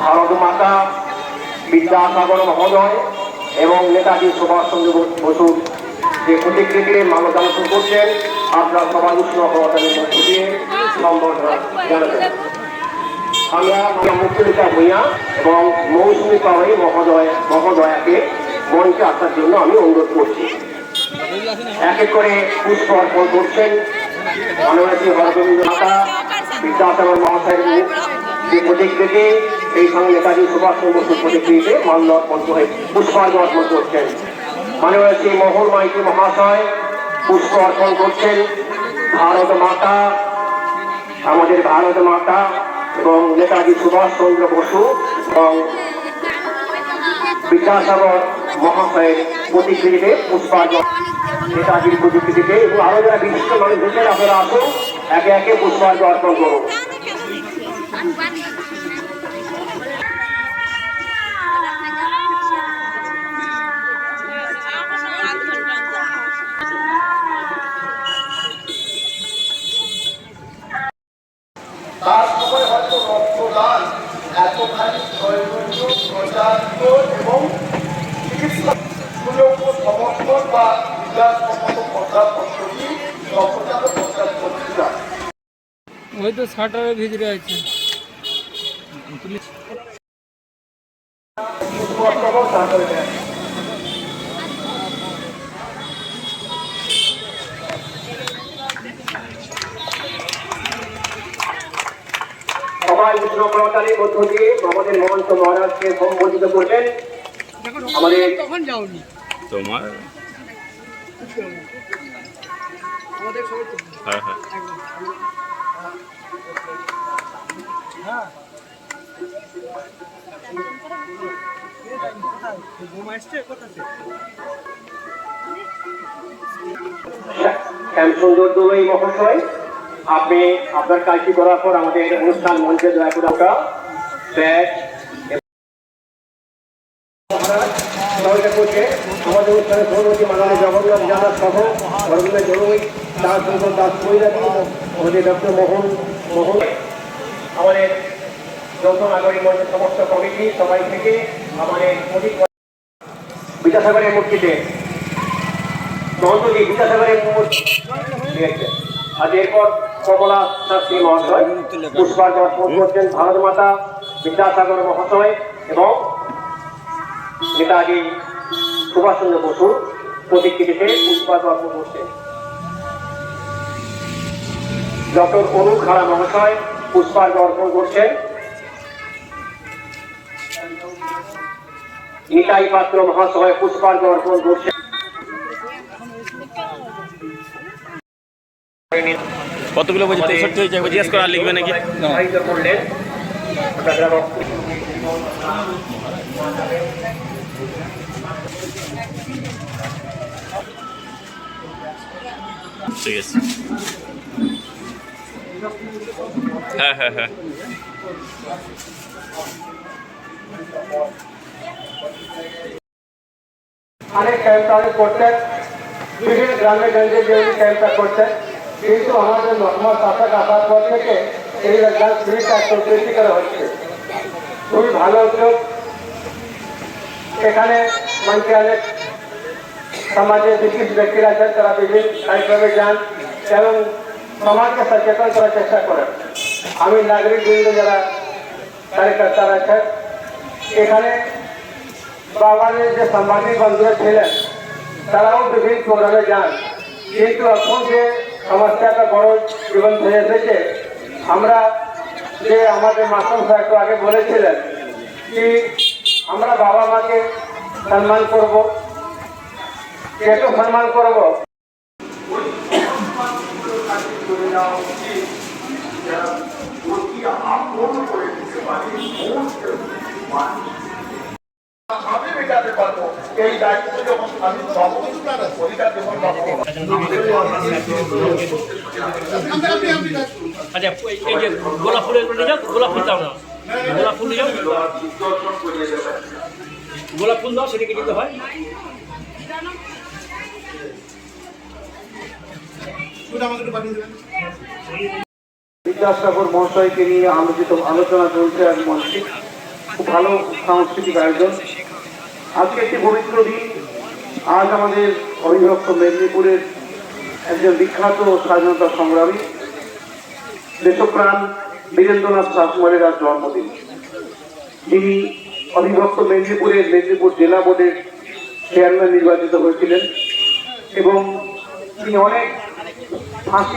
ভারত মাতা বিদ্যাসাগর মহোদয় এবং নেতাজি সুভাষচন্দ্র বসুর যে প্রতিকৃতির মানবদান করছেন, আপনার সবাই উষ্ণ হওয়াটার মধ্য দিয়ে সম্বর্ধনা জানাবেন। আমরা মুক্তিলিকা ভূঁইয়া এবং মৌসুমী পাওয়াই মহোদয় মহোদয়াকে মঞ্চে আসার জন্য আমি অনুরোধ করছি। এক এক করে পুষ্প অর্পণ করছেন। মানবী হরগোবিন্দ মাতা, বিদ্যাসাগর মহাশয়ের যে নেতাজি মাইতি মহাশয় করছেন। ভারত মাতা, আমাদের ভারত মাতা এবং নেতাজি সুভাষচন্দ্র বসু এবং বিদ্যাসাগর মহাশয়ের প্রতিকৃতিতে পুষ্পার্ঘ নেতাজির প্রতিকৃতিতে এবং আরও যারা বিশিষ্ট মানুষ আপনারা আসুন, একে একে পুষ্পার্ঘ অর্পণ করুন। এতখানি প্রয়োজনীয় প্রচারিত এবং চিকিৎসা সুযোগ্য সমর্থন বা বিজ্ঞানসম্মত প্রচার পদ্ধতি রক্তচাপে প্রচার করতে ওই তো শাটারের ভিতরে আছে। উষ্ণপ্রতারের মধ্য দিয়ে আমাদের মহন্ত মহারাজকে সম্বোধিত করবেন আমাদের তখন যাওনি? তোমার? হ্যাঁ হ্যাঁ। শ্যামসুন্দর দোলই মহাশয়। আপনি আপনার কাজটি করার পর আমাদের অনুষ্ঠান মঞ্চে দয়া করে আমরা ব্যাগ আমাদের সভাপতি মাননীয় জগন্নাথ সহ জরুই দাস দাস আমাদের মোহন আমাদের নাগরিক মঞ্চের সমস্ত কমিটি, সবাই থেকে আমাদের বিদ্যাসাগরের মূর্তিতে মহন্তজি বিদ্যাসাগরের আজ এরপর কমলা শাস্ত্রী মহাশয়। পুষ্পার্ঘ করছেন ভারত মাতা বিদ্যাসাগর মহাশয় এবং নেতাজি সুভাষচন্দ্র বসুর প্রতিকৃতিতে পুষ্পার্ঘ অর্পণ করছেন। ডক্টর অরুণ খাড়া মহাশয় পুষ্পার্ঘ অর্পণ করছেন। নিতাই পাত্র মহাশয় পুষ্পার্ঘ অর্পণ করছেন। কতগুলো বলছে তেষট্টি হয়েছে একবার জিজ্ঞেস করে আর লিখবে নাকি উৎসাহিত করলেন আপনারা ঠিক আছে হ্যাঁ হ্যাঁ হ্যাঁ অনেক ক্যাম্প অনেক করছেন বিভিন্ন গ্রামে গঞ্জে যে ক্যাম্পটা করছেন কিন্তু আমাদের নর্মাল শাসক আসার পর থেকে এই ফ্রিটা একটু বৃদ্ধি করা হচ্ছে। খুবই ভালো উদ্যোগ। এখানে অনেক সমাজের বিশিষ্ট ব্যক্তিরা আছেন, তারা বিভিন্ন কার্যক্রমে যান এবং সমাজকে সচেতন করার চেষ্টা করেন। আমি নাগরিক বৃন্দ যারা কার্যকর্তারা আছেন, এখানে বাবাদের যে সাংবাদিক বন্ধুরা ছিলেন, তারাও বিভিন্ন প্রোগ্রামে যান। কিন্তু এখন যে সমস্যাটা বড় জীবন হয়ে এসেছে। আমরা যে আমাদের মাসুম একটু আগে বলেছিলেন কি আমরা বাবা মাকে সম্মান করব। কেটু সম্মান করব? এই দায়িত্ব যখন আমি আচ্ছা গোলাপ ফুল দাও হয়। মহাশয়কে নিয়ে আলোচিত আলোচনা চলছে আজ মঞ্চে। খুব ভালো সাংস্কৃতিক আয়োজন। আজকে একটি পবিত্র দিন। আজ আমাদের অবিভক্ত মেদিনীপুরের বিখ্যাত স্বাধীনতা সংগ্রামী, দেশপ্রাণ বীরেন্দ্রনাথ শাসমলের আজ জন্মদিন। তিনি অবিভক্ত মেদিনীপুরের মেদিনীপুর জেলা বোর্ডের চেয়ারম্যান নির্বাচিত হয়েছিলেন এবং তিনি অনেক ফাঁসি